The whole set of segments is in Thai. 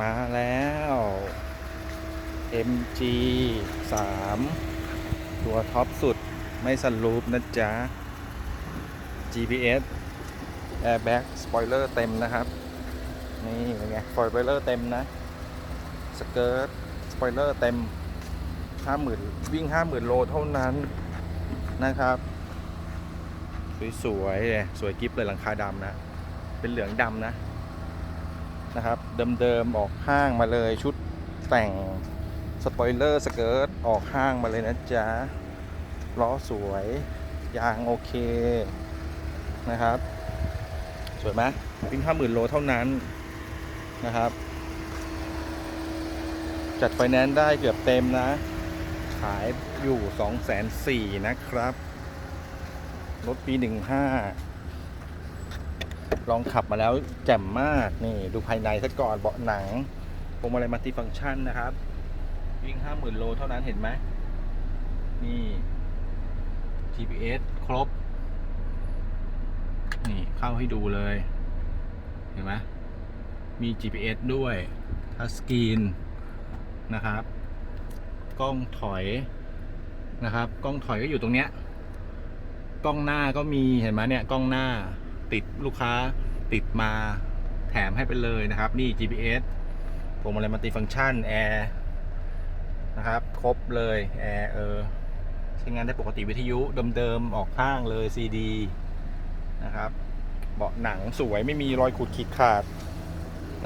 มาแล้ว MG 3 ตัวท็อปสุดไม่สันรูปนะจ๊ะ GPS airbag spoiler เต็มนะครับ นี่เป็นไง spoiler เต็มนะ สเกิร์ตสปอยเลอร์เต็ม 50,000 วิ่ง 50,000 โลเท่านั้นนะครับ สวยๆเลยสวยกิฟเลยหลังคาดำนะ เป็นเหลืองดำนะ นะครับ เดิมๆออกห้างมาเลยชุดแต่งสปอยเลอร์สเกิร์ตออกห้างมาเลยนะจ๊ะล้อสวย ยางโอเคนะครับ สวยไหมวิ่ง50,000โลเท่านั้นนะครับ จัดไฟแนนซ์ได้เกือบเต็มนะ ขายอยู่2 4 0 0 0นะครับ รถปี15 ลองขับมาแล้วแจ่มมากนี่ดูภายในซะก่อนเบาะหนังพวงมาลัยมัลติฟังก์ชันนะครับ วิ่ง50,000โลเท่านั้นเห็นไหมนี่ GPS ครบ นี่เข้าให้ดูเลย เห็นไหมมี GPS ด้วยทัชสกรีนนะครับ กล้องถอยนะครับ กล้องถอยก็อยู่ตรงเนี้ย กล้องหน้าก็มีเห็นไหมเนี่ย กล้องหน้า ติดลูกค้าติดมาแถมให้ไปเลยนะครับ นี่ GPS พวงมาลัยมัลติฟังก์ชันแอร์นะครับ ครบเลยแอร์เออใช้งานได้ปกติวิทยุเดิมๆออกข้างเลย CD นะครับ เบาะหนังสวยไม่มีรอยขูดขีดขาด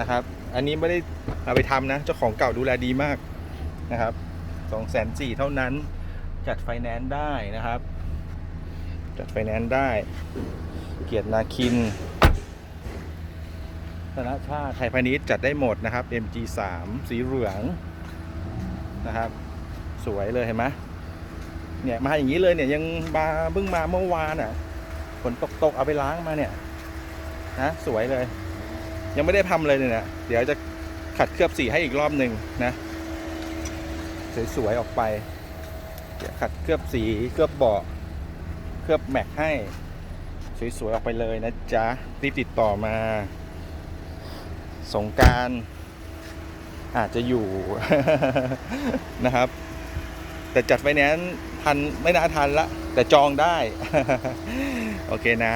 นะครับ อันนี้ไม่ได้เอาไปทำนะ เจ้าของเก่าดูแลดีมากนะครับสองแสนสี่เท่านั้นจัดไฟแนนซ์ได้นะครับ จัดไฟแนนซ์ได้ เกียรตินาคินธนชาติไทยพาณิชย์จัดได้หมดนะครับ MG3 สีเหลืองนะครับ สวยเลยเห็นไหมเนี่ยมาอย่างนี้เลยเนี่ยยังมาเพิ่งมาเมื่อวานอะฝนตกตกๆเอาไปล้างมาเนี่ยนะสวยเลย ยังไม่ได้ทำเลยเนี่ยเดี๋ยวจะขัดเคลือบสีให้อีกรอบหนึ่งนะ สวยๆออกไปขัดเคลือบสีเคลือบเบาะ เคลือบแม็กให้ สวยๆออกไปเลยนะจ๊ะรีบติดต่อมา สงการอาจจะอยู่นะครับ แต่จัดไฟแนนซ์ทันไม่น่าทันละ แต่จองได้ โอเคนะ